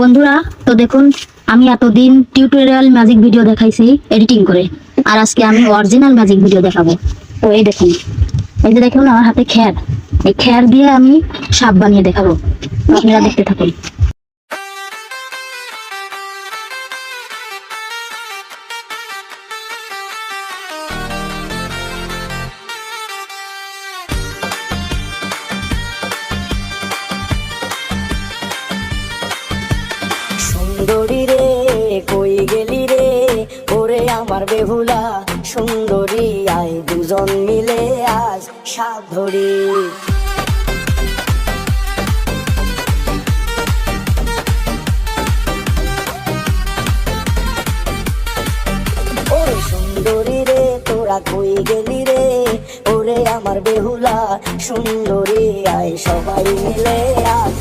বন্ধুরা, তো দেখুন, আমি এতদিন টিউটোরিয়াল ম্যাজিক ভিডিও দেখাইছি, এডিটিং করে। আর আজকে আমি অরিজিনাল ম্যাজিক ভিডিও দেখাবো। তো এই দেখুন, এই যে দেখুন আমার হাতে খ্যার। এই খ্যার দিয়ে আমি সাপ বানিয়ে দেখাবো। আপনারা দেখতে থাকুন। সুন্দরী রে, কই গেলি রে? ওরে আমার বেহুলা, সুন্দরী, আয় দুজন মিলে আজ সাপ ধরি। ওরে সুন্দরী রে, তোরা কই গেলি রে? ওরে আমার বেহুলা, সুন্দরী, আয় সবাই মিলে আজ